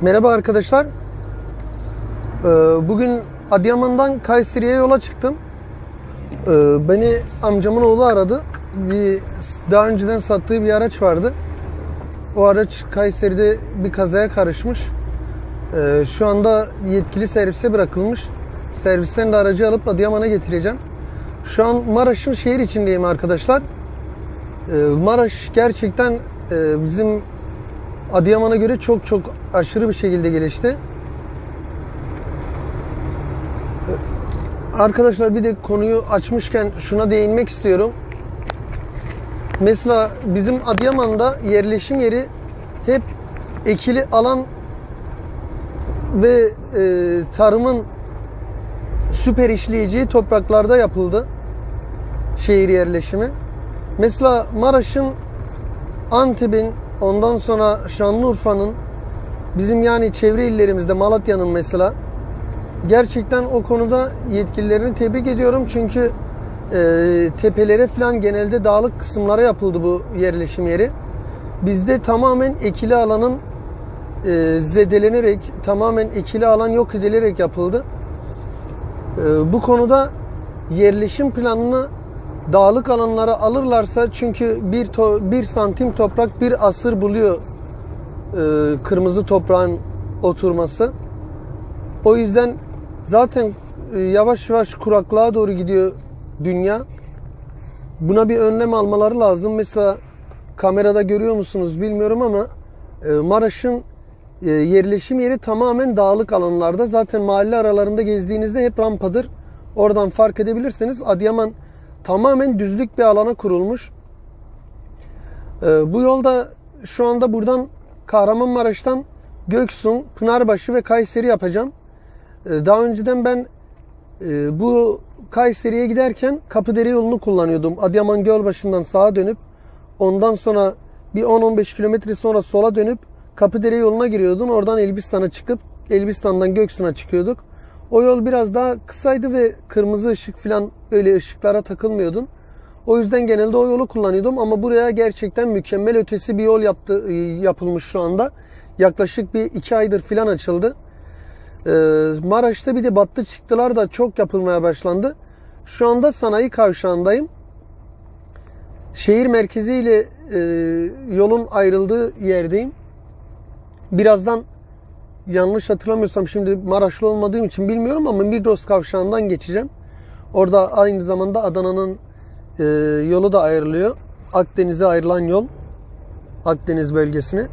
Merhaba arkadaşlar. Ee, Bugün Adıyaman'dan Kayseri'ye yola çıktım. Ee, Beni amcamın oğlu aradı. Bir daha önceden sattığı bir araç vardı. O araç Kayseri'de bir kazaya karışmış. Ee, Şu anda yetkili servise bırakılmış. Servisten de aracı alıp Adıyaman'a getireceğim. Şu an Maraş'ın şehir içindeyim arkadaşlar. Maraş gerçekten e, bizim Adıyaman'a göre çok çok aşırı bir şekilde gelişti. Arkadaşlar bir de konuyu açmışken şuna değinmek istiyorum. Mesela bizim Adıyaman'da yerleşim yeri hep ekili alan ve e, tarımın süper işleyeceği topraklarda yapıldı şehir yerleşimi. Mesela Maraş'ın Antep'in ondan sonra Şanlıurfa'nın bizim yani çevre illerimizde Malatya'nın mesela gerçekten o konuda yetkililerini tebrik ediyorum çünkü e, tepelere falan genelde dağlık kısımlara yapıldı bu yerleşim yeri. Bizde tamamen ekili alanın e, zedelenerek tamamen ekili alan yok edilerek yapıldı. E, bu konuda yerleşim planını dağlık alanlara alırlarsa çünkü bir, to, bir santim toprak bir asır buluyor e, kırmızı toprağın oturması. O yüzden zaten e, yavaş yavaş kuraklığa doğru gidiyor dünya. Buna bir önlem almaları lazım. Mesela kamerada görüyor musunuz bilmiyorum ama e, Maraş'ın e, yerleşim yeri tamamen dağlık alanlarda. Zaten mahalle aralarında gezdiğinizde hep rampadır. Oradan fark edebilirsiniz. Adıyaman tamamen düzlük bir alana kurulmuş. Ee, bu yolda şu anda buradan Kahramanmaraş'tan Göksun, Pınarbaşı ve Kayseri yapacağım. Ee, daha önceden ben e, bu Kayseri'ye giderken Kapıdere yolunu kullanıyordum. Adıyaman Gölbaşı'ndan sağa dönüp ondan sonra bir 10-15 kilometre sonra sola dönüp Kapıdere yoluna giriyordum. Oradan Elbistan'a çıkıp Elbistan'dan Göksun'a çıkıyorduk. O yol biraz daha kısaydı ve kırmızı ışık falan öyle ışıklara takılmıyordun. O yüzden genelde o yolu kullanıyordum ama buraya gerçekten mükemmel ötesi bir yol yaptı, yapılmış şu anda. Yaklaşık bir iki aydır falan açıldı. Ee, Maraş'ta bir de battı çıktılar da çok yapılmaya başlandı. Şu anda sanayi kavşağındayım. Şehir merkezi ile e, yolun ayrıldığı yerdeyim. Birazdan yanlış hatırlamıyorsam şimdi Maraşlı olmadığım için bilmiyorum ama Migros kavşağından geçeceğim. Orada aynı zamanda Adana'nın e, yolu da ayrılıyor. Akdeniz'e ayrılan yol. Akdeniz bölgesine.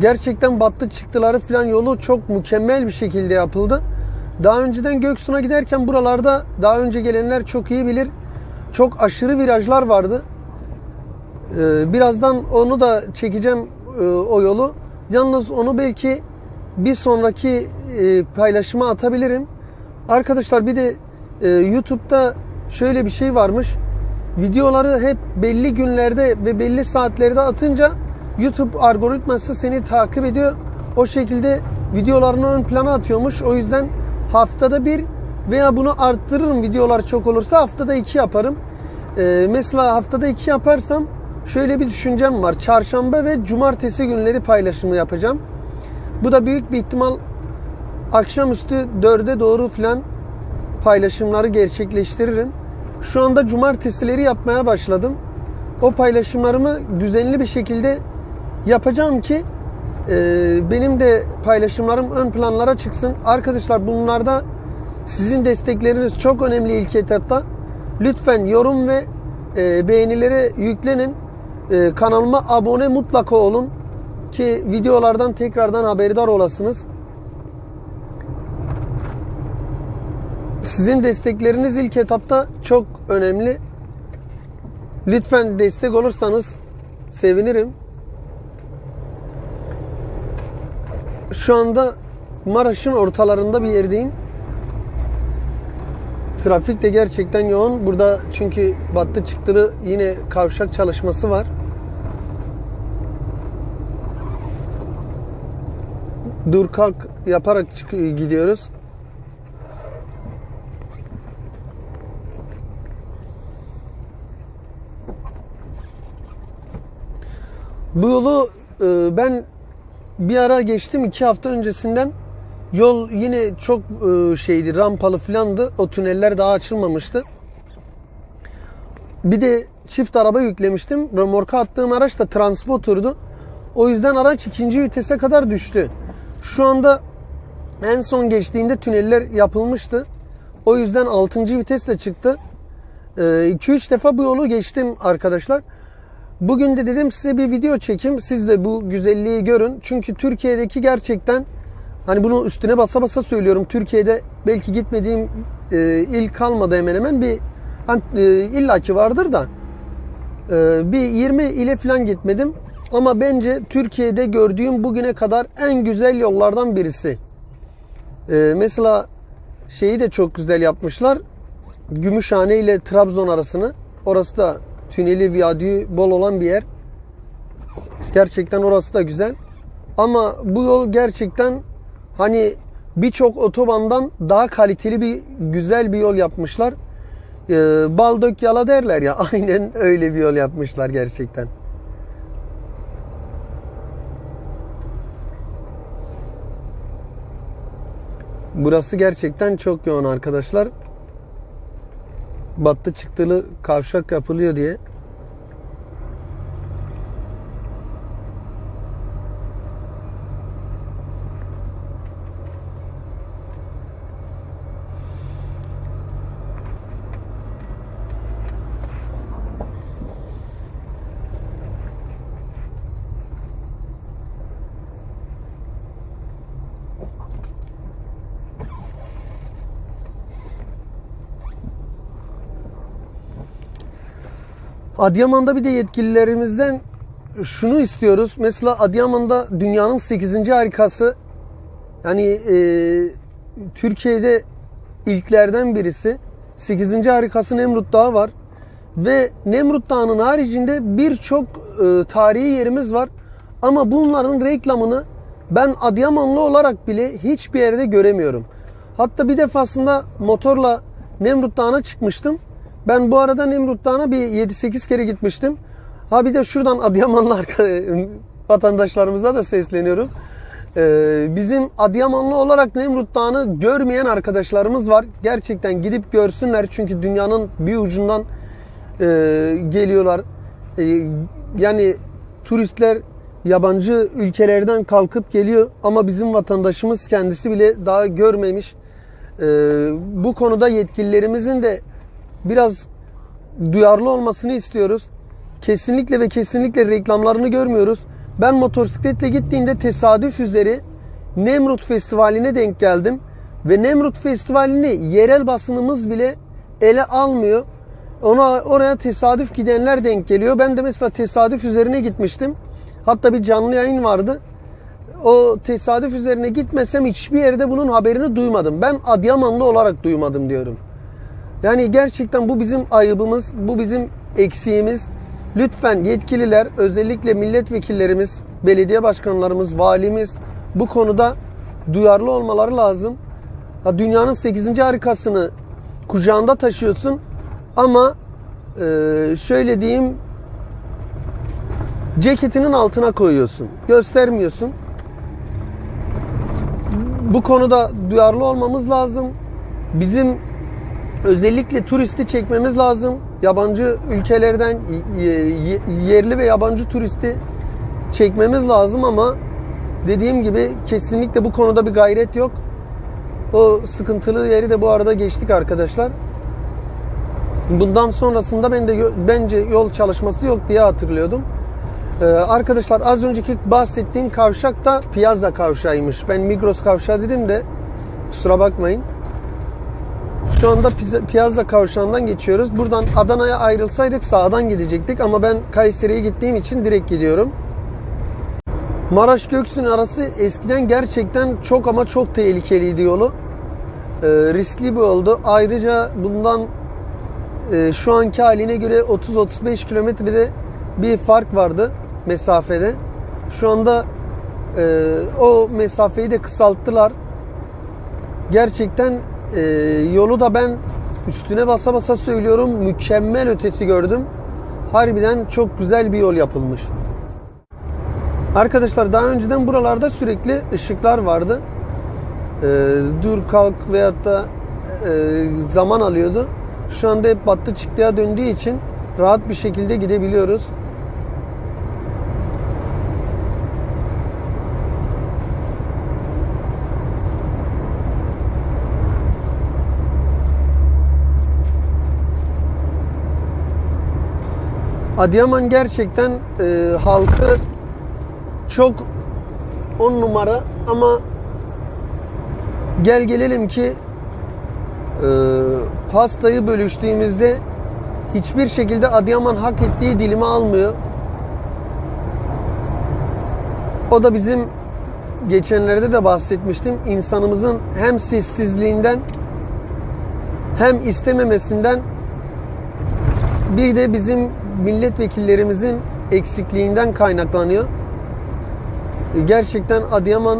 Gerçekten battı çıktıları falan yolu çok mükemmel bir şekilde yapıldı. Daha önceden Göksu'na giderken buralarda daha önce gelenler çok iyi bilir. Çok aşırı virajlar vardı. Ee, birazdan onu da çekeceğim e, o yolu. Yalnız onu belki bir sonraki e, paylaşıma atabilirim. Arkadaşlar bir de e, YouTube'da şöyle bir şey varmış. Videoları hep belli günlerde ve belli saatlerde atınca YouTube algoritması seni takip ediyor. O şekilde videolarını ön plana atıyormuş. O yüzden haftada bir veya bunu arttırırım videolar çok olursa haftada iki yaparım. Ee, mesela haftada iki yaparsam şöyle bir düşüncem var. Çarşamba ve cumartesi günleri paylaşımı yapacağım. Bu da büyük bir ihtimal akşamüstü 4'e doğru falan paylaşımları gerçekleştiririm. Şu anda cumartesileri yapmaya başladım. O paylaşımlarımı düzenli bir şekilde yapacağım ki e, benim de paylaşımlarım ön planlara çıksın. Arkadaşlar bunlarda sizin destekleriniz çok önemli ilk etapta. Lütfen yorum ve e, beğenilere yüklenin. E, kanalıma abone mutlaka olun ki videolardan tekrardan haberdar olasınız. Sizin destekleriniz ilk etapta çok önemli. Lütfen destek olursanız sevinirim. Şu anda Maraş'ın ortalarında bir yerdeyim. Trafik de gerçekten yoğun. Burada çünkü battı çıktılı yine kavşak çalışması var. Dur kalk yaparak gidiyoruz. Bu yolu e, ben bir ara geçtim iki hafta öncesinden. Yol yine çok e, şeydi rampalı filandı. O tüneller daha açılmamıştı. Bir de çift araba yüklemiştim. Römorka attığım araç da transporturdu. O yüzden araç ikinci vitese kadar düştü. Şu anda en son geçtiğinde tüneller yapılmıştı. O yüzden 6. vitesle çıktı. 2-3 defa bu yolu geçtim arkadaşlar. Bugün de dedim size bir video çekim. Siz de bu güzelliği görün. Çünkü Türkiye'deki gerçekten hani bunu üstüne basa basa söylüyorum. Türkiye'de belki gitmediğim e, il kalmadı hemen hemen bir hani, e, illaki vardır da e, bir 20 ile falan gitmedim. Ama bence Türkiye'de gördüğüm bugüne kadar en güzel yollardan birisi. E, mesela şeyi de çok güzel yapmışlar. Gümüşhane ile Trabzon arasını. Orası da tüneli, viyadüğü bol olan bir yer. Gerçekten orası da güzel. Ama bu yol gerçekten hani birçok otobandan daha kaliteli bir güzel bir yol yapmışlar. Ee, bal dök yala derler ya. Aynen öyle bir yol yapmışlar gerçekten. Burası gerçekten çok yoğun arkadaşlar. Battı çıktılı kavşak yapılıyor diye. Adıyaman'da bir de yetkililerimizden şunu istiyoruz. Mesela Adıyaman'da dünyanın 8. harikası yani e, Türkiye'de ilklerden birisi 8. harikası Nemrut Dağı var. Ve Nemrut Dağı'nın haricinde birçok e, tarihi yerimiz var. Ama bunların reklamını ben Adıyamanlı olarak bile hiçbir yerde göremiyorum. Hatta bir defasında motorla Nemrut Dağı'na çıkmıştım. Ben bu arada Nemrut Dağı'na bir 7-8 kere gitmiştim. Ha bir de şuradan Adıyamanlı vatandaşlarımıza da sesleniyorum. Ee, bizim Adıyamanlı olarak Nemrut Dağı'nı görmeyen arkadaşlarımız var. Gerçekten gidip görsünler çünkü dünyanın bir ucundan e, geliyorlar. E, yani turistler yabancı ülkelerden kalkıp geliyor ama bizim vatandaşımız kendisi bile daha görmemiş. E, bu konuda yetkililerimizin de biraz duyarlı olmasını istiyoruz. Kesinlikle ve kesinlikle reklamlarını görmüyoruz. Ben motosikletle gittiğinde tesadüf üzeri Nemrut Festivali'ne denk geldim. Ve Nemrut Festivali'ni yerel basınımız bile ele almıyor. Ona oraya tesadüf gidenler denk geliyor. Ben de mesela tesadüf üzerine gitmiştim. Hatta bir canlı yayın vardı. O tesadüf üzerine gitmesem hiçbir yerde bunun haberini duymadım. Ben Adıyamanlı olarak duymadım diyorum. Yani gerçekten bu bizim ayıbımız, bu bizim eksiğimiz. Lütfen yetkililer, özellikle milletvekillerimiz, belediye başkanlarımız, valimiz bu konuda duyarlı olmaları lazım. Dünyanın 8. harikasını kucağında taşıyorsun ama e, şöyle diyeyim ceketinin altına koyuyorsun. Göstermiyorsun. Bu konuda duyarlı olmamız lazım. Bizim özellikle turisti çekmemiz lazım. Yabancı ülkelerden yerli ve yabancı turisti çekmemiz lazım ama dediğim gibi kesinlikle bu konuda bir gayret yok. O sıkıntılı yeri de bu arada geçtik arkadaşlar. Bundan sonrasında ben de bence yol çalışması yok diye hatırlıyordum. Ee, arkadaşlar az önceki bahsettiğim kavşak da Piazza kavşağıymış. Ben Migros kavşağı dedim de kusura bakmayın. Şu anda Piazza kavşağından geçiyoruz. Buradan Adana'ya ayrılsaydık sağdan gidecektik ama ben Kayseri'ye gittiğim için direkt gidiyorum. Maraş Göksun arası eskiden gerçekten çok ama çok tehlikeliydi yolu. Ee, riskli bir oldu. Ayrıca bundan e, şu anki haline göre 30-35 kilometrede bir fark vardı mesafede. Şu anda e, o mesafeyi de kısalttılar. Gerçekten e, yolu da ben üstüne basa basa söylüyorum mükemmel ötesi gördüm. Harbiden çok güzel bir yol yapılmış. Arkadaşlar daha önceden buralarda sürekli ışıklar vardı. Ee, dur kalk veyahut da e, zaman alıyordu. Şu anda hep battı çıktıya döndüğü için rahat bir şekilde gidebiliyoruz. Adıyaman gerçekten e, halkı çok on numara ama gel gelelim ki e, pastayı bölüştüğümüzde hiçbir şekilde Adıyaman hak ettiği dilimi almıyor. O da bizim geçenlerde de bahsetmiştim. insanımızın hem sessizliğinden hem istememesinden bir de bizim milletvekillerimizin eksikliğinden kaynaklanıyor. E, Gerçekten Adıyaman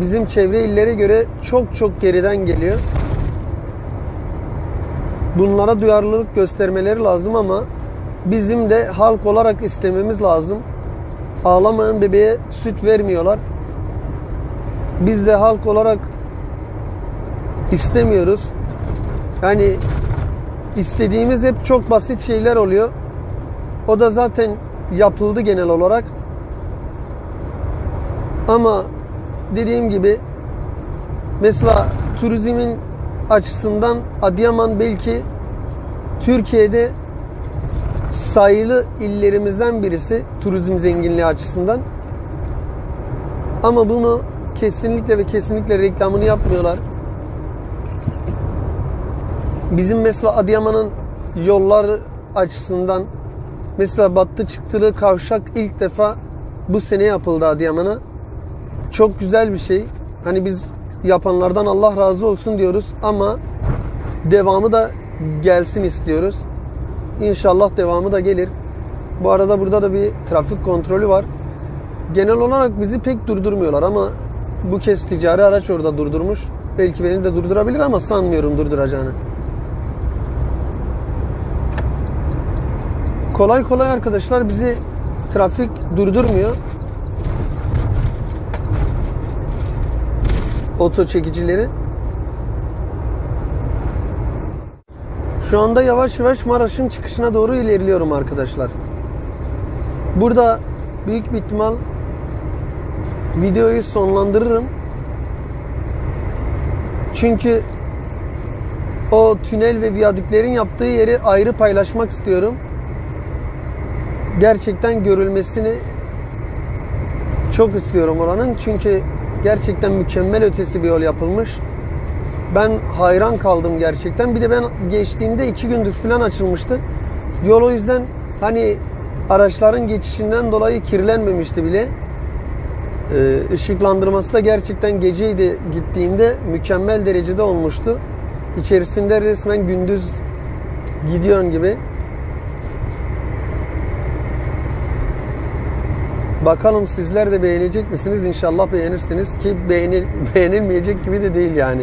bizim çevre illere göre çok çok geriden geliyor. Bunlara duyarlılık göstermeleri lazım ama bizim de halk olarak istememiz lazım. Ağlamayan bebeğe süt vermiyorlar. Biz de halk olarak istemiyoruz. Yani istediğimiz hep çok basit şeyler oluyor. O da zaten yapıldı genel olarak. Ama dediğim gibi mesela turizmin açısından Adıyaman belki Türkiye'de sayılı illerimizden birisi turizm zenginliği açısından. Ama bunu kesinlikle ve kesinlikle reklamını yapmıyorlar. Bizim mesela Adıyaman'ın yollar açısından mesela battı çıktılı kavşak ilk defa bu sene yapıldı Adıyaman'a. Çok güzel bir şey. Hani biz yapanlardan Allah razı olsun diyoruz ama devamı da gelsin istiyoruz. İnşallah devamı da gelir. Bu arada burada da bir trafik kontrolü var. Genel olarak bizi pek durdurmuyorlar ama bu kez ticari araç orada durdurmuş. Belki beni de durdurabilir ama sanmıyorum durduracağını. Kolay kolay arkadaşlar bizi trafik durdurmuyor. Oto çekicileri. Şu anda yavaş yavaş Maraş'ın çıkışına doğru ilerliyorum arkadaşlar. Burada büyük bir ihtimal videoyu sonlandırırım. Çünkü o tünel ve viyadüklerin yaptığı yeri ayrı paylaşmak istiyorum. Gerçekten görülmesini çok istiyorum oranın. Çünkü gerçekten mükemmel ötesi bir yol yapılmış. Ben hayran kaldım gerçekten. Bir de ben geçtiğimde iki gündür falan açılmıştı. Yol o yüzden hani araçların geçişinden dolayı kirlenmemişti bile. Ee, ışıklandırması da gerçekten geceydi gittiğimde mükemmel derecede olmuştu. İçerisinde resmen gündüz gidiyorsun gibi. Bakalım sizler de beğenecek misiniz? İnşallah beğenirsiniz ki beğenil, beğenilmeyecek gibi de değil yani.